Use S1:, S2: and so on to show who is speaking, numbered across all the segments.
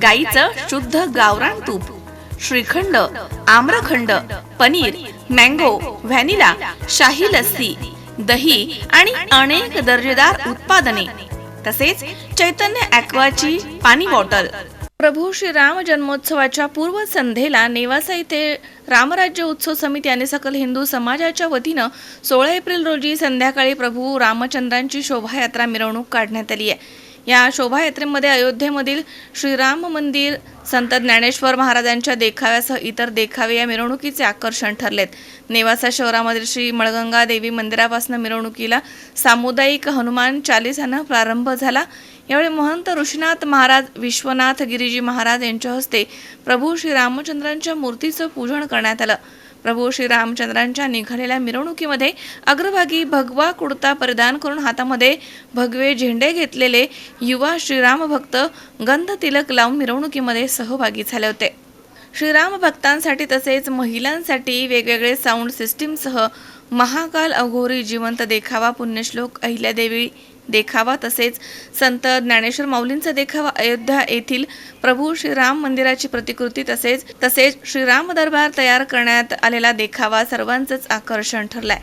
S1: गाईचं शुद्ध गावरान तूप श्रीखंड आम्रखंड पनीर मँगो व्हॅनिला शाही लस्सी दही आणि अनेक दर्जेदार उत्पादने. तसेच चैतन्य ॲक्वाची पाणी बॉटल. प्रभू श्री राम जन्मोत्सवाच्या पूर्व संध्येला नेवासा येथे रामराज्य उत्सव समिती आणि सकल हिंदू समाजाच्या वतीनं सोळा एप्रिल रोजी संध्याकाळी प्रभू रामचंद्रांची शोभायात्रा मिरवणूक काढण्यात आली आहे. या शोभायात्रेमध्ये अयोध्येमधील श्रीराम मंदिर संत ज्ञानेश्वर महाराजांच्या देखाव्यासह इतर देखावे या मिरवणुकीचे आकर्षण ठरलेत. नेवासा शहरामधील श्री मळगंगा देवी मंदिरापासून मिरवणुकीला सामुदायिक हनुमान चालिसानं प्रारंभ झाला. यावेळी महंत ऋषीनाथ महाराज विश्वनाथ गिरीजी महाराज यांच्या हस्ते प्रभू श्री रामचंद्रांच्या मूर्तीचं पूजन करण्यात आलं. प्रभू श्रीरामचंद्रांच्या निघालेल्या मिरवणुकीमध्ये अग्रभागी भगवा कुडता परिधान करून हातामध्ये भगवे झेंडे घेतलेले युवा श्रीराम भक्त गंध तिलक लावून मिरवणुकीमध्ये सहभागी झाले होते. श्रीराम भक्तांसाठी तसेच महिलांसाठी वेगवेगळे साऊंड सिस्टीमसह महाकाल अघोरी जिवंत देखावा पुण्यश्लोक अहिल्यादेवी देखावा तसेच संत ज्ञानेश्वर माऊलींचा देखावा अयोध्या येथील प्रभू श्रीराम मंदिराची प्रतिकृती तसेच तसेच श्रीराम दरबार तयार करण्यात आलेला देखावा सर्वांचंच आकर्षण ठरलाय.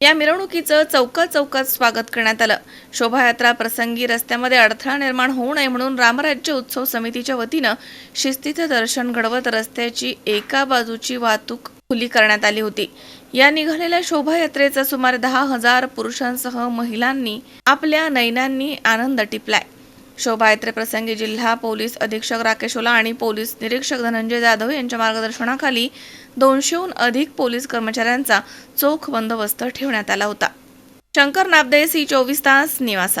S1: या मिरवणुकीचं चौकात चौकात स्वागत करण्यात आलं. शोभायात्रा प्रसंगी रस्त्यामध्ये अडथळा निर्माण होऊ नये म्हणून रामराज्य उत्सव समितीच्या वतीनं शिस्तीचं दर्शन घडवत रस्त्याची एका बाजूची वाहतूक खुली करण्यात आली होती. या निघालेल्या शोभायात्रेचा सुमारे दहा हजार पुरुषांसह महिलांनी आपल्या नैनांनी आनंद टिपलाय. शोभायात्रेप्रसंगी जिल्हा पोलीस अधीक्षक राकेश ओला आणि पोलीस निरीक्षक धनंजय जाधव यांच्या मार्गदर्शनाखाली दोनशेहून अधिक पोलीस कर्मचाऱ्यांचा चोख बंदोबस्त ठेवण्यात आला होता. शंकर नाबदे सी चोवीस तास निवासा